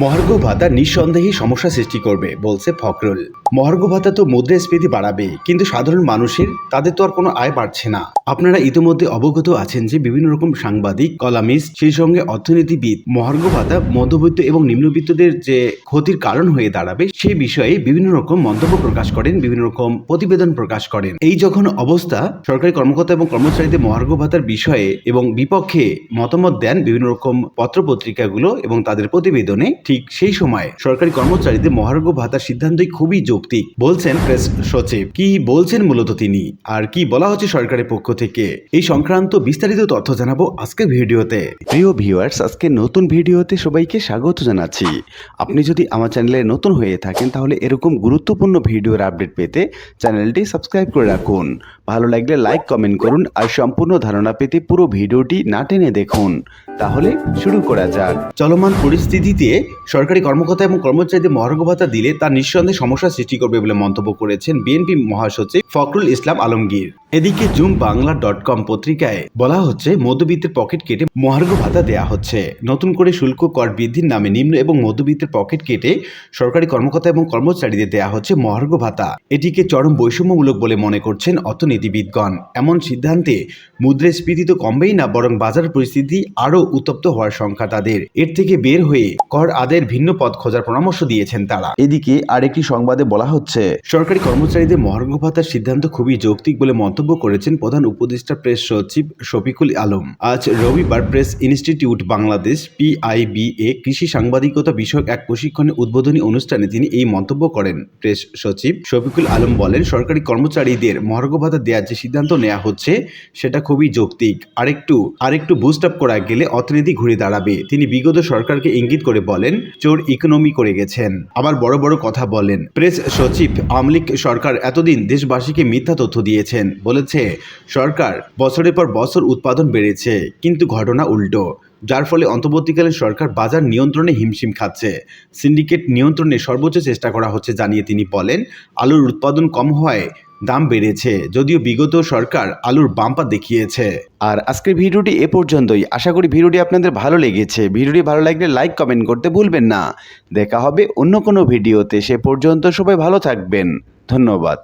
মহার্ঘ ভাতা নিঃসন্দেহে সমস্যা সৃষ্টি করবে, বলছে ফখরুল। মহার্ঘ ভাতা তো মুদ্রাস্ফীতি বাড়াবে, কিন্তু সাধারণ মানুষের তাদের তো আর কোনো আয় বাড়ছে না। আপনারা ইতিমধ্যে অবগত আছেন যে বিভিন্ন রকম সাংবাদিক, কলামিস্ট, সেই সঙ্গে অর্থনীতিবিদ, মহার্ঘ ভাতা মধ্যবিত্ত এবং নিম্নবিত্তদের যে ক্ষতির কারণ হয়ে দাঁড়াবে সেই বিষয়ে বিভিন্ন রকম মন্তব্য প্রকাশ করেন, বিভিন্ন রকম প্রতিবেদন প্রকাশ করেন। এই যখন অবস্থা, সরকারি কর্মকর্তা এবং কর্মচারীদের মহার্ঘ ভাতার বিষয়ে এবং বিপক্ষে মতামত দেন বিভিন্ন রকম পত্রপত্রিকাগুলো এবং তাদের প্রতিবেদনে ঠিক সেই সময় সরকারি কর্মচারীদের মহার্ঘ ভাতার সিদ্ধান্তই খুবই যৌক্তিক, বলছেন প্রেস সচিব। কি বলছেন মূলত তিনি? আর কি বলা হচ্ছে সরকারের পক্ষ থেকে? এই সংক্রান্ত বিস্তারিত তথ্য জানাব আজকের ভিডিওতে। প্রিয় ভিউয়ার্স, আজকে নতুন ভিডিওতে সবাইকে স্বাগত জানাচ্ছি। আপনি যদি আমার চ্যানেলে নতুন হয়ে থাকেন, তাহলে এরকম গুরুত্বপূর্ণ ভিডিওর আপডেট পেতে চ্যানেলটি সাবস্ক্রাইব করে রাখুন। ভালো লাগলে লাইক, কমেন্ট করুন আর সম্পূর্ণ ধারণা পেতে পুরো ভিডিওটি না টেনে দেখুন। তাহলে শুরু করা যাক। চলমান পরিস্থিতিতে সরকারি কর্মকর্তা এবং কর্মচারীদের মহার্ঘ ভাতা দিলে তা নিঃসন্দেহে সমস্যা সৃষ্টি করবে বলে মন্তব্য করেছেন বিএনপি মহাসচিব ফখরুল ইসলাম আলমগীর। এদিকে জুম বাংলা ডট কম পত্রিকায় বলা হচ্ছে, মধ্যবিত্তের পকেট কেটে মহার্ঘ ভাতা দেয়া হচ্ছে। নতুন করে শুল্ক কর বৃদ্ধির নামে নিম্ন এবং মধ্যবিত্তের পকেট কেটে সরকারি কর্মকর্তা এবং কর্মচারীদের দেয়া হচ্ছে মহার্ঘ ভাতা। এটিকে চরম বৈষম্যমূলক বলে মনে করছেন অর্থনীতিবিদগণ। এমন সিদ্ধান্তে মুদ্রাস্ফীতি তো কমবেই না, বরং বাজার পরিস্থিতি আরও উত্তপ্ত হওয়ার সংখ্যা তাদের। এর থেকে বের হয়ে কর আদায়ের ভিন্ন পথ খোঁজার পরামর্শ দিয়েছেন তারা। এদিকে আরেকটি সংবাদে বলা হচ্ছে, সরকারি কর্মচারীদের মহার্ঘ ভাতার সিদ্ধান্ত খুবই যৌক্তিক বলে মন্তব্য করেছেন প্রধান উপদেষ্টা প্রেস সচিব শফিকুল আলম। আজ রবিবার প্রেস ইনস্টিটিউট বাংলাদেশ পিআইবিএ কৃষি সাংবাদিকতা বিষয়ক এক প্রশিক্ষণের উদ্বোধনী অনুষ্ঠানে তিনি এই মন্তব্য করেন। প্রেস সচিব শফিকুল আলম বলেন, সরকারি কর্মচারীদের মহার্ঘ ভাতা দেওয়ার যে সিদ্ধান্ত নেওয়া হচ্ছে, সেটা খুবই যৌক্তিক। আরেকটু আরেকটু বুস্ট আপ করা গেলে অর্থনীতি ঘুরে দাঁড়াবে। তিনি বিগত সরকারকে ইঙ্গিত করে বলেন, চোর ইকোনমি করে গেছেন। আবার বড় বড় কথা বলেন, প্রেস সচিব আমলিক সরকার এতদিন দেশবাসীকে মিথ্যা তথ্য দিয়েছেন। বলেছে, সরকার বছরের পর বছর উৎপাদন বেড়েছে, কিন্তু ঘটনা উল্টো। যার ফলে অন্তর্বর্তীকালীন সরকার বাজার নিয়ন্ত্রণে হিমশিম খাচ্ছে। সিন্ডিকেট নিয়ন্ত্রণে সর্বোচ্চ চেষ্টা করা হচ্ছে জানিয়ে তিনি বলেন, আলুর উৎপাদন কম হওয়ায় দাম বেড়েছে, যদিও বিগত সরকার আলুর বাম্পার দেখিয়েছে। আর আজকের ভিডিওটি এ পর্যন্তই। আশা করি ভিডিওটি আপনাদের ভালো লেগেছে। ভিডিওটি ভালো লাগলে লাইক, কমেন্ট করতে ভুলবেন না। দেখা হবে অন্য কোনো ভিডিওতে। সে পর্যন্ত সবাই ভালো থাকবেন। ধন্যবাদ।